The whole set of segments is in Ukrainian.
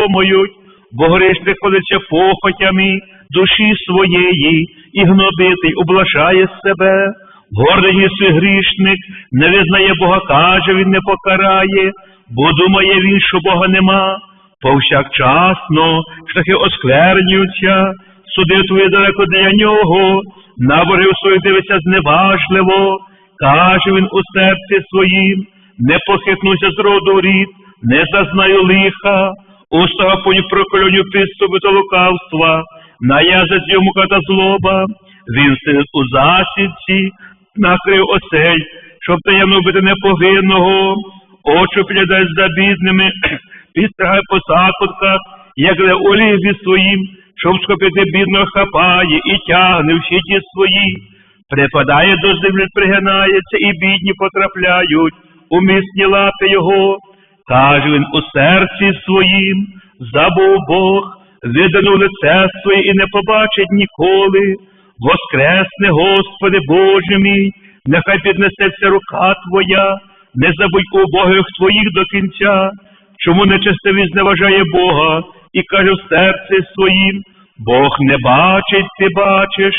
думають, бо грішник ходиться похотями душі своєї, і гнобитий облажає себе. Гордий єси грішник, не визнає Бога, каже, він не покарає, бо думає він, що Бога нема. Повсякчасно шляхи осквернюються, суди твої далеко для нього, на ворогів своїх дивиться зневажливо, каже він у серці своїм, не похитнуся з роду рід, не зазнаю лиха, уста поню проколюню підступи та лукавства, на язиць йому ката злоба, він сидить у засідці, накрив осель, щоб таємно бити неповинного, очі підглядай за бідними, підстригай по закутках, як для оліві своїм, щоб схопити бідного хапає і тягне в щиті свої, припадає до землі, пригинається, і бідні потрапляють у міцні лапи його. Каже він у серці своїм, забув Бог, виданув лице своє і не побачить ніколи. Воскресне, Господи Боже мій, нехай піднесеться рука Твоя, не забудь у Богах Твоїх до кінця, чому нечестивий зневажає Бога і каже в серці своїм, Бог не бачить, ти бачиш,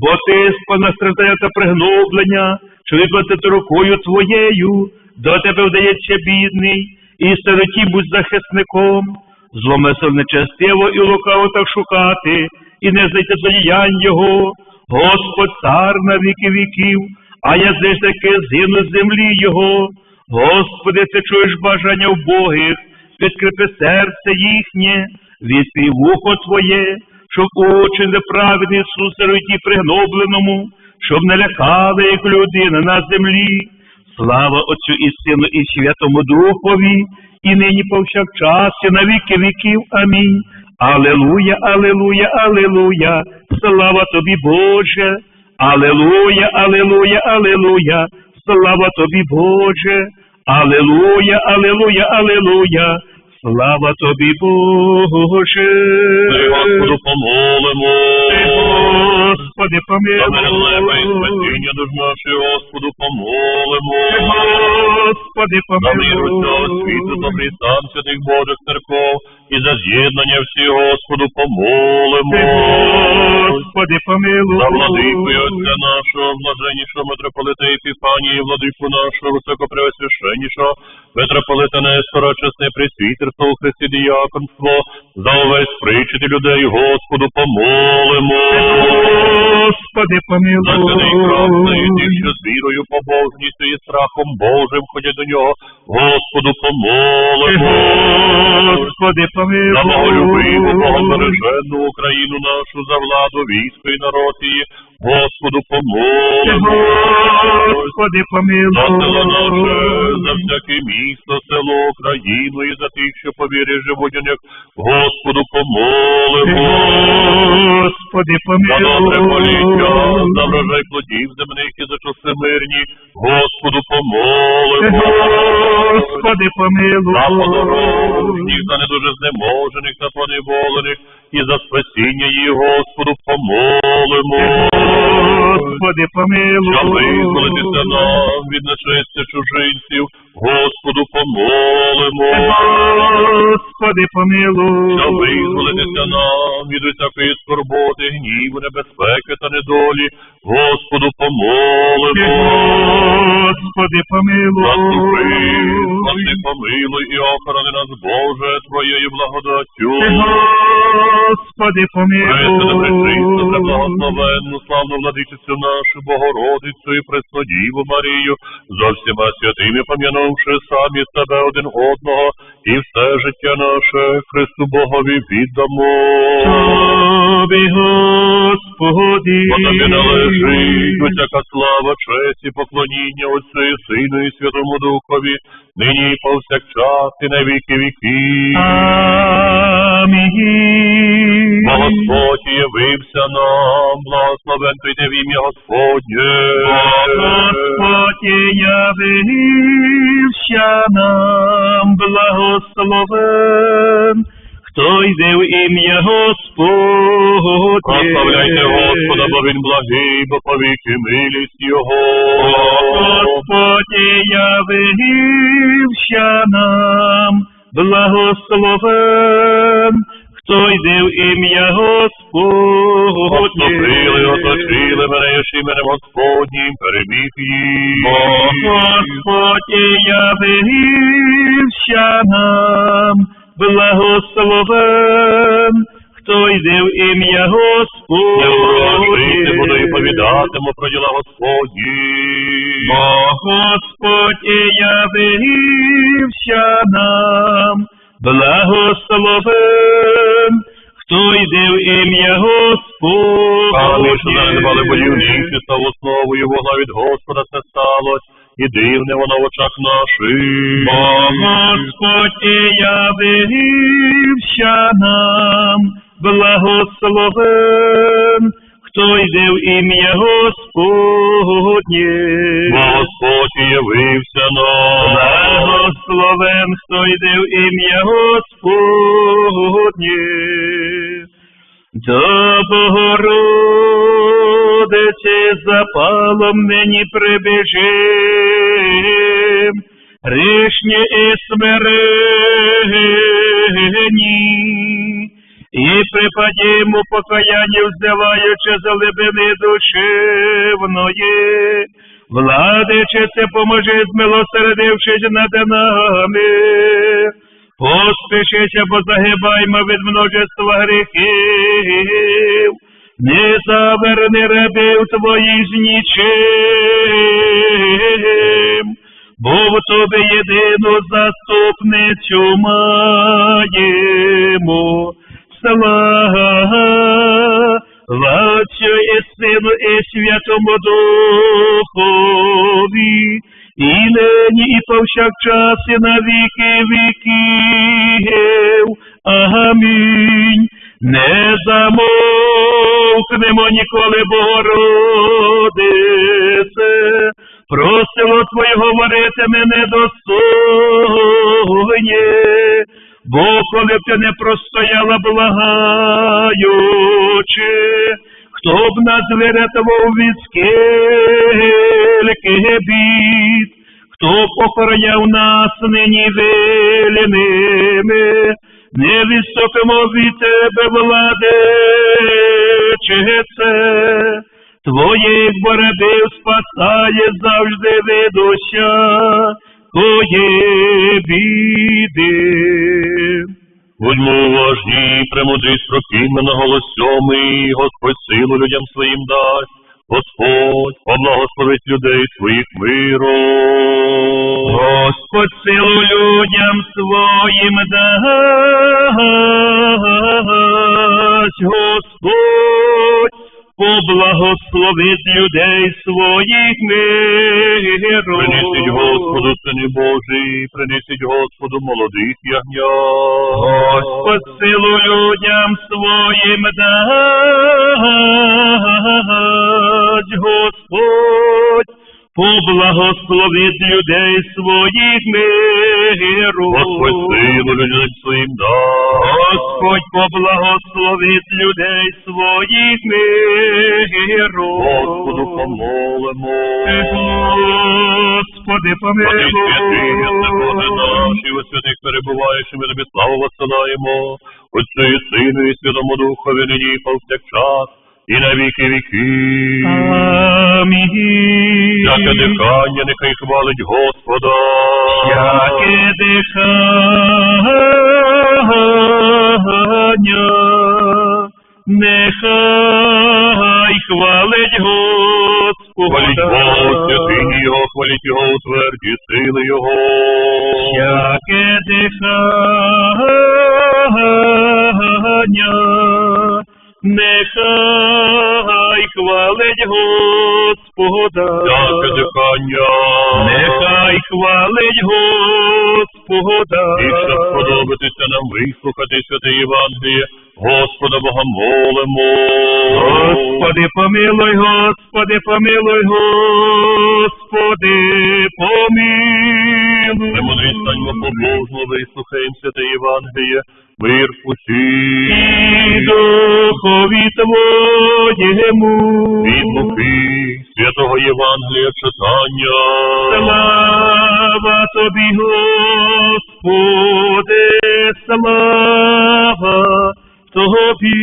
бо ти спана страждання та пригноблення, що виплатити рукою Твоєю, до тебе вдається бідний, і сироті будь захисником, зломисел нечестиво і лукаво так шукати, і не знайти злодіянь його, Господь цар на віки віків, а язичники згинуть з землі його. Господи, ти чуєш бажання вбогих, підкріпи серце їхнє, відпій вухо Твоє, щоб очі неправедні сусеруті пригнобленому, щоб не лякали, як людина на землі. Слава Отцю і Сину, і Святому Духові, і нині повсякчас, і на віки віків. Амінь. Алелуя, алелуя, алелуя, слава тобі, Боже. Алелуя, алелуя, алелуя, слава тобі, Боже. Алелуя, алелуя, алелуя, слава тобі, Боже. Господу, помолимо. Господи, За помилуй. спасіння душ наші, Господу, помолимо. Господи, За мир усього світу, добрий стан святих Божих церков, і за з'єднання всі, Господу, помолимо. Господи, помилуй. За владику і отця нашого, блаженнішого митрополита Епіфанії, владику нашого, високопреосвященнішого, митрополита Нестора, чесне присвітерство у Христі діяконство, за увесь причити людей, Господу, помолимо. Господи, помилуй. тих, що з вірою, побожністю і страхом Божим ходять до нього, Господу, помолимо. Господи, За боголюбиву, помилуй. богобережену Україну нашу, за владу, військо і народ її, Господу, помолимо. Господи, За село наше, за всяке місто, село, країну і за тих, що по вірі живуть у них, Господу, помолимо. Господи, За добре поліття, за врожай плодів земних і за часи мирні, Господу, помолимо. Господи, За помилуй. подорожніх, за не дуже знеможених та поневолених, і за спасіння її, Господу, помолимо. Господи, помилуй. Щоб визволитися нам від нашестя чужинців, Господу, помолимо. Господи, помилуй. Щоб визволитися нам від усякої скорботи, гніву, небезпеки та недолі, Господу, помолимо. Господи, Заступи, помилуй. спаси, помилуй і охорони нас, Боже, Твоєю благодаттю. Господи, помилуй. преблагословенну, славну владичицю нашу, Богородицю і Преснодіву Марію, за всіма святими пом'янувши самі себе один одного, і все життя наше Христу Богові віддамо. Тобі, Господи. Бо тобі належить усяка слава, честь і поклоніння Отцю і Сину і Святому Духові, нині і повсякчас і на віки віків. Амінь. Бо Господь явився нам, благословен прийде в ім'я Господнє. Господь явився нам, благословен, хто йде в ім'я Господнє. Прославляйте Господа, бо він благий, бо повіки милість Його. Господь явився нам, благословен, хто йде в ім'я Господнє. Отступили, оточили мене, і Господнім, переміг їх. Бо Господь явився нам, благословен, хто йде в ім'я Я прожити буду і повідатиму про діла Господні. Бо Господь явився нам, благословен, хто йде в ім'я Господу. що занедбали став основою від Господа це сталося, і дивне воно в очах наших. Бо Господь явився нам, благословен, хто йде в ім'я Господнє. Господь явився нам. Благословен, хто йде в ім'я Господнє. До Богородиці запалом мені прибіжим, грішні і смирені, і припадімо покаяння, вздиваючи за глибини душевної. Владичице, поможи, змилосердившись над нами. Поспішися, бо загибаймо від множества гріхів. Не заверни рабів твоїх з нічим, бо в тобі єдину заступницю маємо. Слава Отцю і Сину і Святому Духові, і нині, і повсякчас, і на віки віків. Амінь. Не замовкнемо ніколи, Богородице, просимо Твоє говорити мене достойні, бо коли ти не простояла, благаючи, хто б нас вирятував від скільки бід, хто похороняв нас нині вільними, не відступимо від тебе, владичице, Твоїх бородив спасає завжди від кої біди. Будьмо уважні, премудрість прокиньмо на голос сьомий, Господь силу людям своїм дасть, Господь поблагословить людей своїх миром. Господь силу людям своїм дасть, Господь поблагословить людей своїх миром. Принесіть Господу, сини Божий, принесіть Господу молодих ягнят. Господь силу людям своїм дасть, Господь поблагословить людей своїх миром. Господь силу людям своїм дасть. Господь поблагословить людей своїх миром. Господу помолимо. Господи, помилуй. наш, і у святих перебуваєш, ми тобі славу посилаємо. Отцю і Сину, і Святому Духові, нині і повсякчас, і на віки віки. Амінь. Всяке дихання нехай хвалить Господа. Всяке дихання, нехай хвалить Хваліть Бога, святині Його, хваліть Його у тверді сили Його. Всяке дихання, нехай хвалить Господа. Всяке дихання. Нехай хвалить Господа. Вислухати святе Євангеліє. Господа Бога молимо. Господи, помилуй, Господи, помилуй, Господи, помилуй. Премудрість станьмо побожно, вислухаємо святе Євангеліє. Мир усім. І духові Твоєму. Від Луки, святого Євангелія читання. Слава Тобі, Господи. Собі.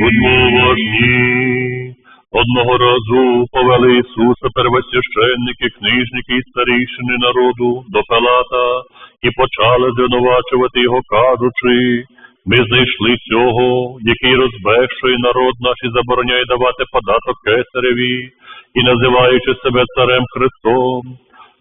Будьмо уважні. Одного разу повели Ісуса первосвященники, книжники і старішини народу до Пилата і почали звинувачувати його, кажучи, ми знайшли цього, який розбещує народ наш і забороняє давати податок кесареві, і називаючи себе царем Христом.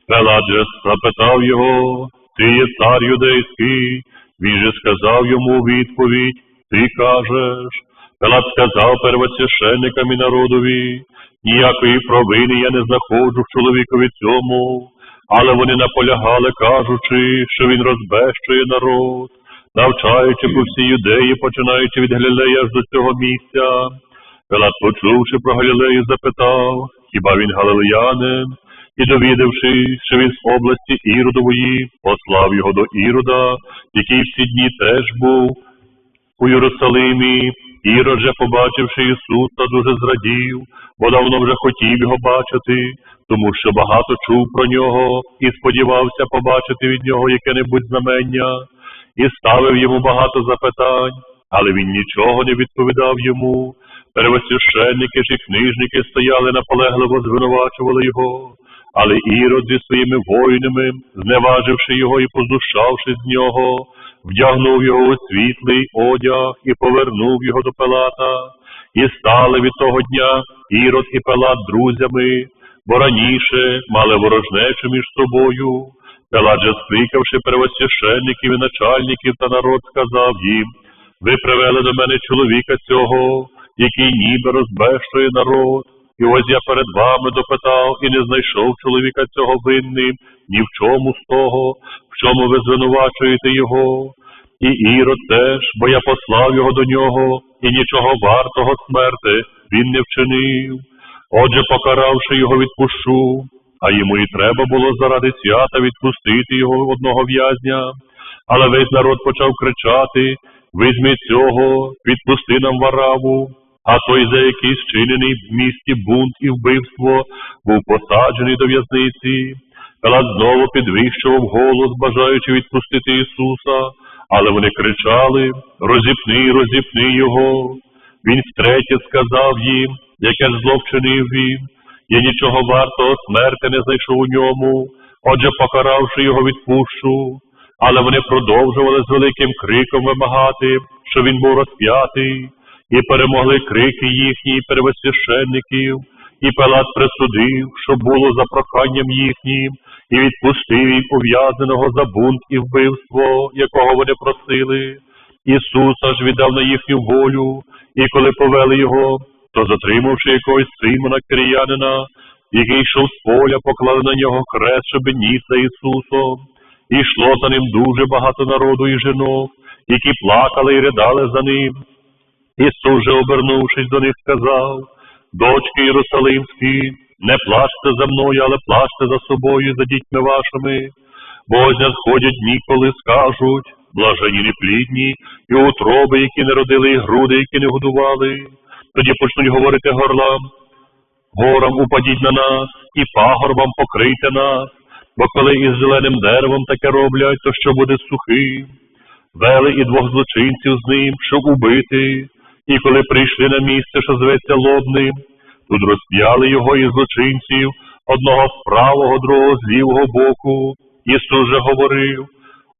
Пилат запитав його, ти є цар юдейський, він же сказав йому у відповідь, ти кажеш. Пилат сказав первосвященникам і народові, ніякої провини я не знаходжу в чоловікові цьому, але вони наполягали, кажучи, що він розбещує народ, навчаючи по всій юдеї, починаючи від Галілеї аж до цього місця. Пилат, почувши про Галілею, запитав, хіба він галилеянин? І довідавшись, що він з області Іродової, послав його до Ірода, який в ці дні теж був у Єрусалимі. Ірод же, побачивши Ісуса, дуже зрадів, бо давно вже хотів його бачити, тому що багато чув про нього і сподівався побачити від нього яке-небудь знамення, і ставив йому багато запитань, але він нічого не відповідав йому. Первосвященники ж і книжники стояли наполегливо, звинувачували його. Але Ірод зі своїми воїнами, зневаживши його і поздушавши з нього, вдягнув його у світлий одяг і повернув його до Пилата. І стали від того дня Ірод і Пилат друзями, бо раніше мали ворожнечу між собою. Пилат же, скликавши первосвященників і начальників та народ, сказав їм, ви привели до мене чоловіка цього, який ніби розбещує народ. І ось я перед вами допитав і не знайшов чоловіка цього винним ні в чому з того, в чому ви звинувачуєте його. І Ірод теж, бо я послав його до нього, і нічого вартого смерти він не вчинив. Отже, покаравши його, відпущу, а йому і треба було заради свята відпустити його одного в'язня. Але весь народ почав кричати Візьми цього, відпусти нам вараву. А той, за який зчинений в місті бунт і вбивство, був посаджений до в'язниці. Пилат знову підвищував голос, бажаючи відпустити Ісуса, але вони кричали Розіпни, розіпни його. Він втретє сказав їм, яке зло вчинив він. Я нічого вартого смерти не знайшов у ньому, отже, покаравши його, відпущу. Але вони продовжували з великим криком вимагати, що він був розп'ятий і перемогли крики їхні первосвященників, і Пилат присудив, що було за проханням їхнім, і відпустив їм ув'язаного за бунт і вбивство, якого вони просили. Ісуса ж віддав на їхню волю, і коли повели його, то затримавши якогось Симона Киріянина, який йшов з поля, поклали на нього хрест, щоб ніс Ісусом. І йшло за ним дуже багато народу і жінок, які плакали і ридали за ним. Ісус же, обернувшись до них, сказав, дочки Єрусалимські, не плачте за мною, але плачте за собою за дітьми вашими, бо ось надходять дні, коли скажуть, блажені неплідні, і утроби, які не родили, і груди, які не годували. Тоді почнуть говорити горлам, горам упадіть на нас, і пагорбам покрийте нас, бо коли із зеленим деревом таке роблять, то що буде сухим? Вели і двох злочинців з ним, щоб убити, і коли прийшли на місце, що зветься лобним, тут розп'яли його із злочинців, одного з правого, другого з лівого боку. Ісус же говорив,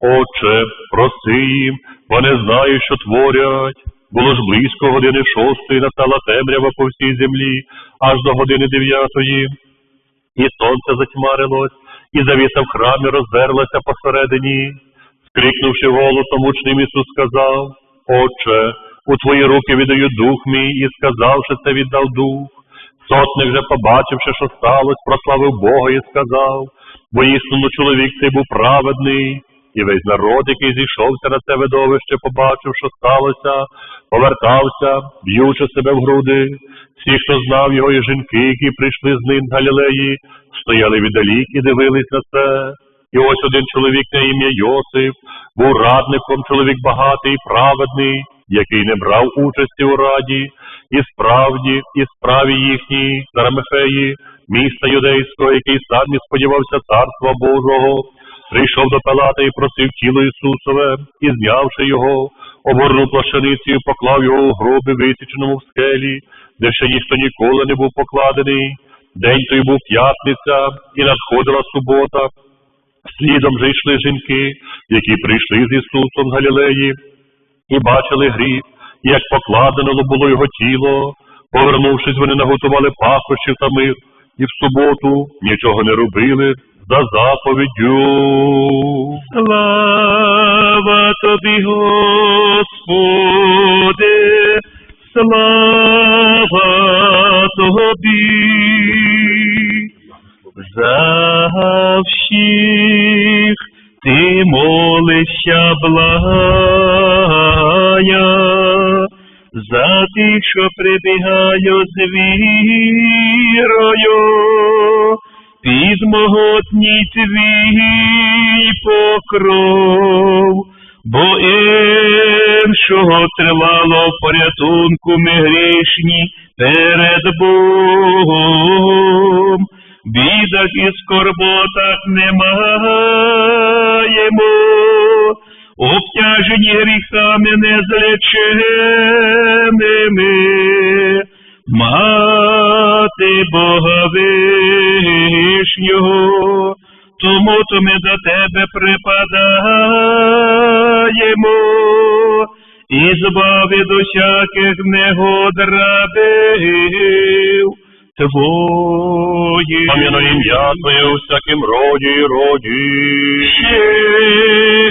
Отче, проси їм, бо не знають, що творять. Було ж близько години шостої, настала темрява по всій землі, аж до години дев'ятої. І сонце затьмарилось, і завіса в храмі розверлася посередині. Скрикнувши голосом учним, Ісус сказав, Отче, у твої руки віддаю дух мій, і сказавши це, віддав дух. Сотник же, побачивши, що сталося, прославив Бога і сказав, бо істинно чоловік цей був праведний, і весь народ, який зійшовся на це видовище, побачив, що сталося, повертався, б'ючи себе в груди. Всі, хто знав його, і жінки, які прийшли з ним Галілеї, стояли віддалік і дивились на це. І ось один чоловік на ім'я Йосип був радником, чоловік багатий, і праведний, який не брав участі у раді, і справді, і справі їхній Зарамефеї, міста юдейського, який сам не сподівався царства Божого, прийшов до Пилата і просив тіло Ісусове, і знявши його, оборнув плащаниці і поклав його у гроби, висіченому в скелі, де ще ніхто ніколи не був покладений. День той був п'ятниця, і надходила субота. Слідом же йшли жінки, які прийшли з Ісусом з Галілеї, і бачили гріб, як покладено було його тіло. Повернувшись, вони наготували пахощів та мир, і в суботу нічого не робили за заповіддю. Слава тобі, Господи, слава тобі. За всіх ти молишся благая, за тих, що прибігаю з вірою, під могутній твій покров, бо іншого тривало в порятунку ми грішні перед Богом. Бідах і скорботах не маємо, обтяжені гріхами незліченими, мати Бога вишнього, тому то ми до тебе припадаємо, і збав від усяких негод рабів твоїх. Пам'яно ім'я Твоє у всяким роді і роді.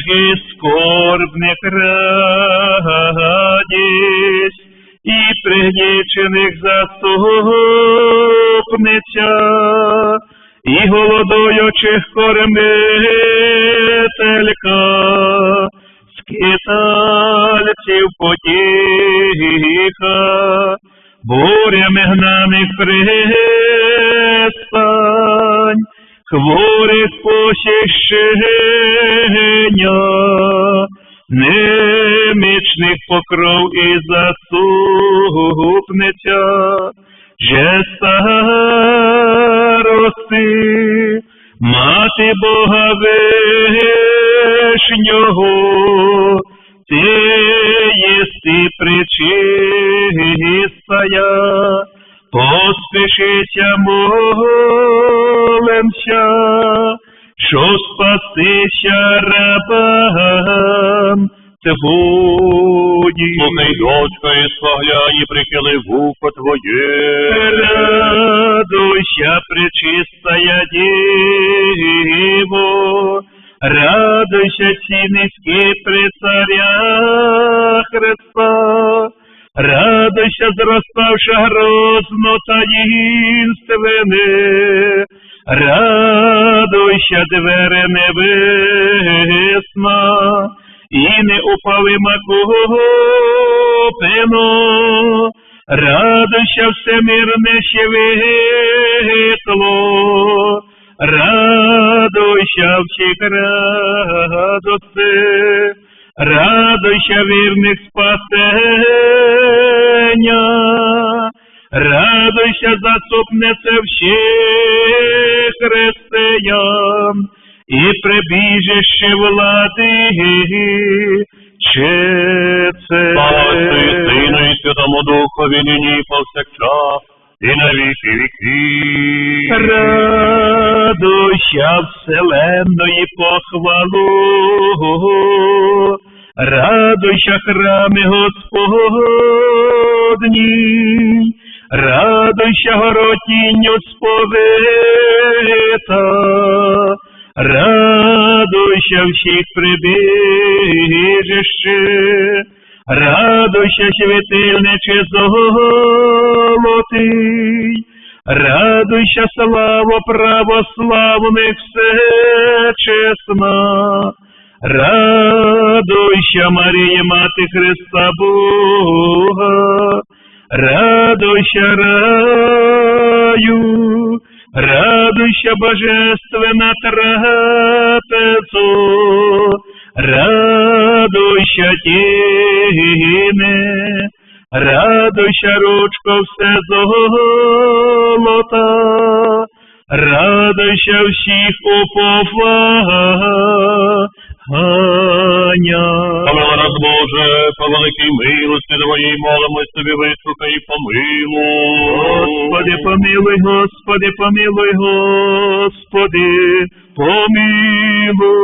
І скорбних радість, і пригнічених заступниця, і голодуючих кормителька, скитальців потіха, бурями гнаних пристань, хворих посіщення, немічних покров і заступниця, же старости, мати Бога вишнього, ти єсти причистая, поспішися молимся, що спастися рабам твоїм. Слухай, дочка, і спогляні, прихили вухо Твоє. Радуйся, пречистая Діво, радуйся, ці низькі при царя Христа, радуйся, зроставша грозно таїнственне, радуйся, двери небесна, і не упалима купино, радуйся всемирне світло, радуйся всіх радости, радуйся вірних спасення, радуйся заступнице всіх християн, і прибіжище влади, чи це Слава Сину і Святому Духові, нині і повсякчас, і на віки віки. Радуйся вселенної похвалу, радуйся храми Господні, радуйся горотінню сповита, радуйся всіх прибіжище, радуйся світильниче золотий, радуйся, слава православних Марія, Мати Христа Бога, радуйся, раю, радуйся, божественна трапезо, радуйся, тіне, радуйся, ручко все золота, помилуй, Господи, помилуй.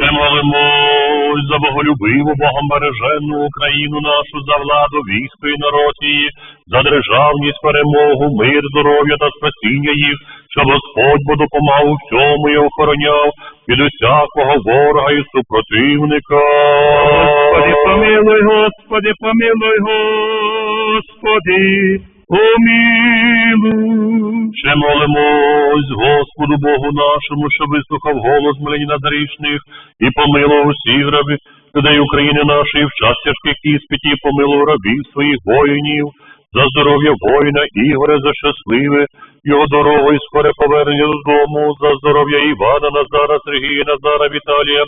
Ще молимось за боголюбиву, Богом бережену Україну нашу, за владу, військо і народ її, за державність, перемогу, мир, здоров'я та спасіння їх, щоб Господь бо допомагав у всьому і охороняв від усякого ворога і супротивника. Господи, помилуй, Господи, помилуй, Господи, помилуй. Ще молимось Господу Богу нашому, що вислухав голос млинів грішних і помилував усіх рабів людей України нашої в час тяжких іспитів, помилував рабів своїх воїнів, за здоров'я воїна Ігоря, за щасливе його дорогу і скоре повернення додому, за здоров'я Івана, Назара, Сергія, Назара, Віталія,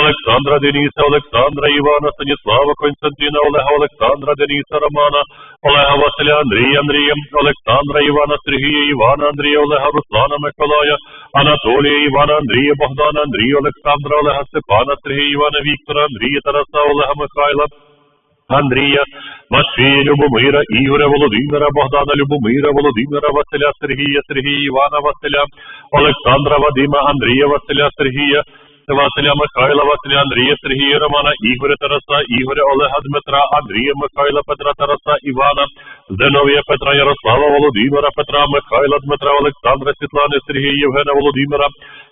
Олександра, Дениса, Олександра, Івана, Станіслава, Константина, Олега, Олександра, Дениса, Романа, Олега Василя, Андрія, Андрія, Олександра, Івана, Сергія, Івана, Андрія, Олега, Руслана, Миколая, Анатолія, Івана, Андрія, Богдана, Андрія, Олександра, Олега, Степана, Сергія, Івана, Віктора, Андрія, Тараса, Олега, Михайла, Андрія, Матвія, Любомира, Ігоря, Володимира, Богдана, Любомира, Володимира, Василя, Сергія, Сергія, Івана, Василя, Олександра, Вадима, Андрія, Василя, Сергія, Василя Михайла, Василя, Андрія, Сергія, Романа, Ігоря, Тараса, Ігоря, Олега, Дмитра, Андрія, Михайла, Петра, Тараса, Івана, Зиновія, Петра, Ярослава, Володимира, Петра, Михайла, Дмитра, Олександра, Світлани, Сергія, Євгена, Володимира,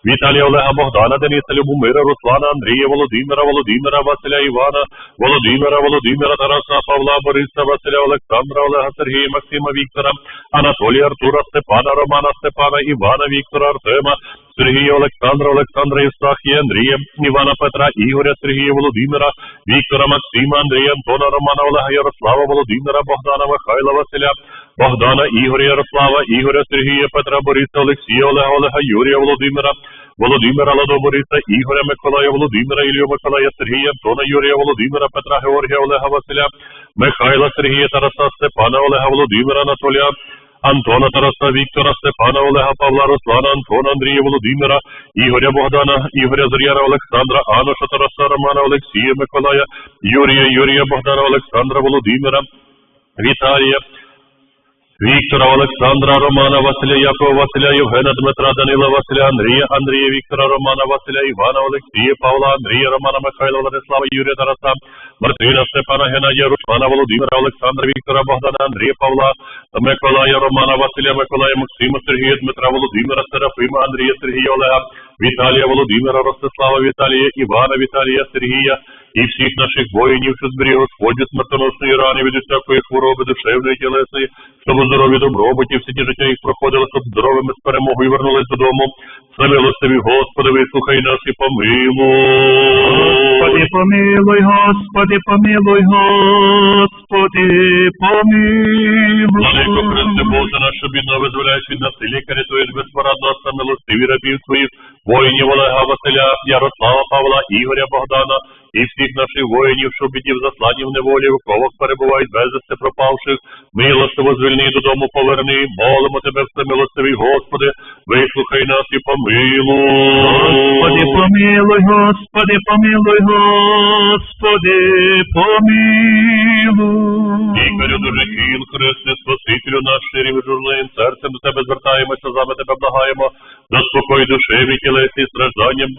Віталія, Олега, Богдана, Дениса, Любомира, Руслана, Андрія, Володимира, Володимира, Василя, Івана, Володимира, Володимира, Тараса, Павла, Бориса, Василя, Олександра, Олега, Сергія, Максима, Віктора, Анатолія, Артура, Степана, Романа, Степана, Івана, Віктора, Артема, Сергія, Олександра, Олександра, Євстахія, Андрія, Івана, Петра, Ігоря, Сергія, Володимира, Віктора, Максима, Андрія, Антона, Романа, Олега, Ярослава, Володимира, Богдана, Михайла, Василя, Богдана, Ігоря, Ярослава, Ігоря, Сергія, Петра, Бориса, Олексія, Олега, Олега, Юрія, Володимира, Володимира, Ладо, Бориса, Ігоря, Миколая, Володимира, Ілію, Миколая, Сергія, Антона, Юрія, Володимира, Петра, Георгія, Олега, Василя, Михайла, Сергія, Тараса, Степана, Олега, Володимира, Анатолія, Антона, Тараса, Віктора, Степана, Олега, Павла, Руслана, Антона, Андрія, Володимира, Ігоря, Богдана, Ігоря, Зар'яра, Олександра, Аноша, Тараса, Романа, Олексія, Миколая, Юрія, Юрія, Богдана, Олександра, Володимира, Віталія, Віктора, Олександра, Романа, Василя, Якова, Василя, Євгена, Дмитра, Данила, Василя, Андрія, Андрія, Віктора, Романа, Василя, Івана, Олексія, Павла, Андрія, Романа, Михайла, Владислава, Юрія, Тараса, Мартина, Степана, Геннадія, Руслана, Володимира, Олександра, Віктора, Богдана, Андрія, Павла, Миколая, Романа, Василя, Миколая, Максима, Сергія, Дмитра, Володимира, Серафима, Андрія, Сергія, Олега, Віталія, Володимира, Ростислава, Віталія, Івана, Віталія, Сергія і всіх наших воїнів, що зберіг Господь від смертоносної рани, від усякої хвороби, душевної тілесної, щоб у здоров'ї добробуті всі ті життя їх проходили, щоб здоровими з перемогою вернулись додому. Замилостиві, Господи, вислухай нас і Господи, помилуй. помилуй, Господи, помилуй, Господи, Владико Христе. Боже наш, що бідно визволяєш від насилля, рятуєш безпорадно та милостиві рабів твоїх, воїнів Олега Василя, Ярослава, Павла, Ігоря, Богдана і всіх наших воїнів, що в біді в неволі, в ковах перебувають безвісти пропавших, милостиво звільни додому поверни, молимо тебе, всемилостивий Господи, вислухай нас і помилуй. Господи, помилуй. Господи, помилуй, Господи, помилуй. Лікарю дуже хіл, Христе, Спасителю наш ширим журним серцем до тебе звертаємося, за тебе благаємо, заспокой душеві тілесні страждання е,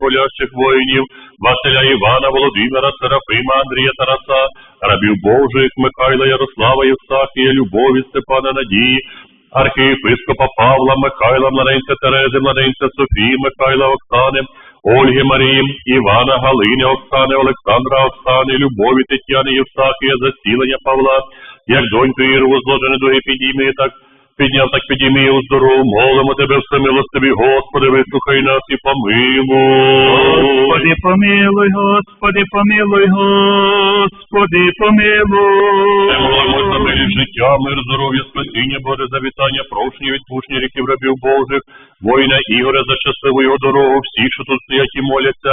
болящих воїнів, Василя Івана, Володимира, Серафима, Андрія Тараса, рабів Божих, Михайла, Ярослава, Євстахія, Любові, Степана Надії, архієпископа Павла, Михайла, младенця Терези, младенця Софії, Михайла, Оксани, Ольги Марії, Івана, Галини, Оксани, Олександра, Оксани, Любові, Тетяни, Євстахія, засілення Павла, як доньку Ірву зложене дуги підійми, так підняв, так підійми у здорову, молимо тебе, всемилостиві, Господи, вислухай нас і помилуй. Господи, помилуй, Господи, помилуй, Господи, помилуй. Молимось за мирі життя, мир, здоров'я, спасіння, Боже, завітання, прощення, відпущення ріків рабів Божих, воїна Ігоря за щасливу його дорогу, всі, що тут стоять і моляться,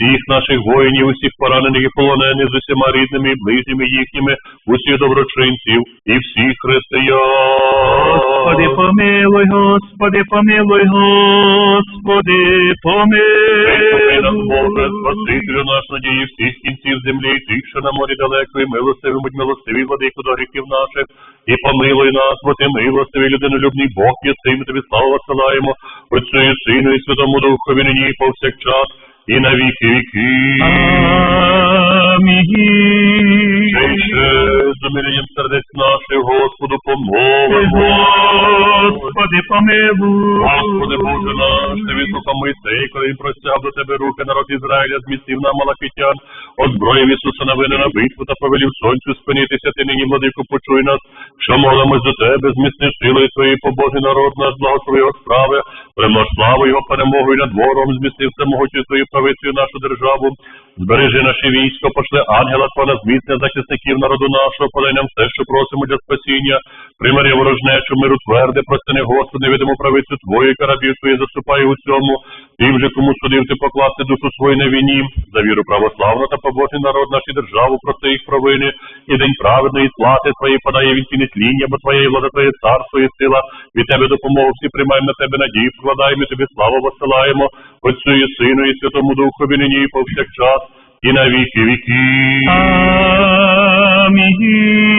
всіх наших воїнів, усіх поранених і полонених з усіма рідними і ближніми їхніми, усіх доброчинців і всіх християн. Господи, помилуй, Господи, помилуй, Господи, Пресвятий нас, Боже, помилуй. Спасителю наш надії всіх кінців землі, і тих, що на морі далеко, і милостиві, будь милостиві, владику до гріхів наших, і помилуй нас, бо ти милостивий, людинолюбний Бог, єси, ми тобі славу посилаємо, Отцю і Сину, і Святому Духові, нині і повсякчас, і на віки віки. Амінь. Ще ще з умиленням сердець наших, Господу, помолимо. Господи, помилуй. Господи Боже наш, ти вислухав Мойсей, коли він простяг до тебе руки народ Ізраїля, змістив на малахитян, озброїв Ісуса новини на битву та повелів сонцю спинитися, ти нині, владику, почуй нас, що молимось до тебе, зміцни силою твої, побожий народ наш, благослови його справи, примнож славу його перемогою над ворогом, змістив всемогутню твою правицею нашу державу, збережи наше військо, пошли ангела Твого зміцня захисників народу нашого, подай нам все, що просимо для спасіння, примиря ворожнечу, миру тверде, простини, Господи, невидиму правицю Твою, карабів Твої заступає у цьому, тим же, кому судив ти покласти душу свою на війні, за віру православну та побожний народ нашу державу, прости їх провини, і день праведної плати Твої подає він кінець лінія, бо Твоє влада, Твоє царство і сила, від Тебе допомогу всі приймаємо на Тебе надію, вкладаємо, і Тобі славу посилаємо, Отцю і Сину, і Святому Духові, нині і повсякчас, і на віки віки. Амінь.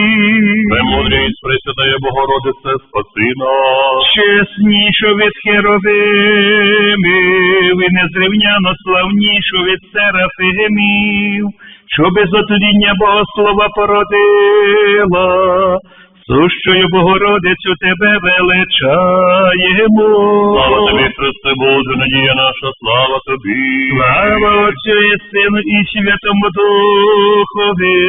Премудрість, Пресвятая Богородице, спаси нас. Чеснішу від херовимів і незрівняно славнішу від серафимів, що без отління Богослова породила, сущою Богородицю тебе величаємо. Слава тобі, Христе Боже, надія наша, слава тобі. Слава Отцю і Сину і Святому Духові,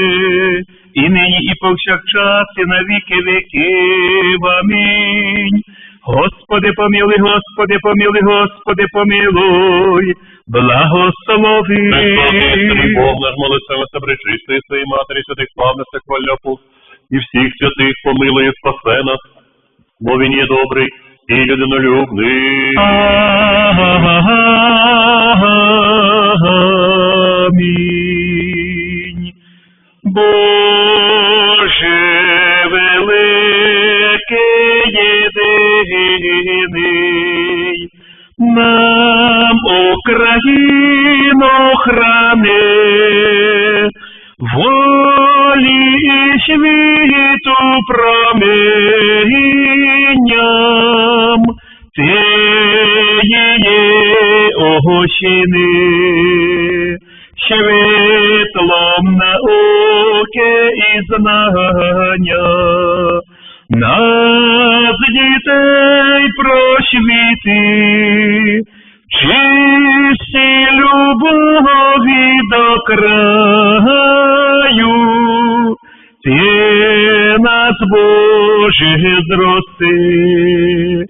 і нині, і повсякчас, і на віки віків. Амінь. Господи, помилуй, Господи, помилуй, Господи, помилуй, благослови. Бог наш молиться своїй матері, святих славних хваляпу, і всіх святих помилує, спасе нас, бо він є добрий і людинолюбний. Амінь. Боже великий єдиний, нам Україну храни, волі світу промінням, ти її огощини, світлом науки і знання, нас дітей просвіти, чисті любові до краю, Боже, зрости.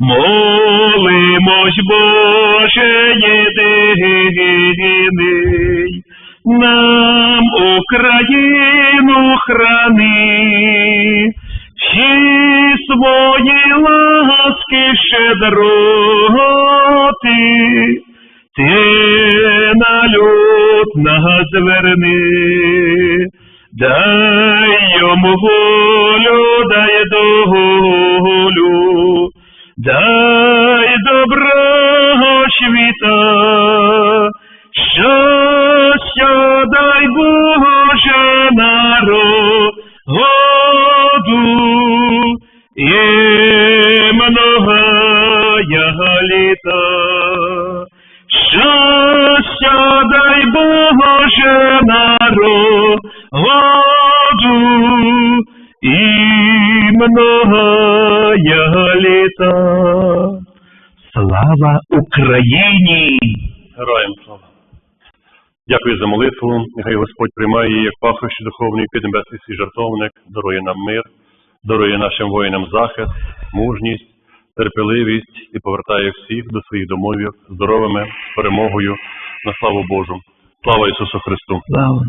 Молимось, Боже єдиний, нам Україну храни, всі свої ласки щедроти, ти на люд нас зверни, дай доброго світа, Дякую за молитву. Нехай Господь приймає її як пахощі духовний піднебесний свій жертовник, дарує нам мир, дарує нашим воїнам захист, мужність, терпеливість і повертає всіх до своїх домов здоровими, з перемогою на славу Божу. Слава Ісусу Христу! Слава!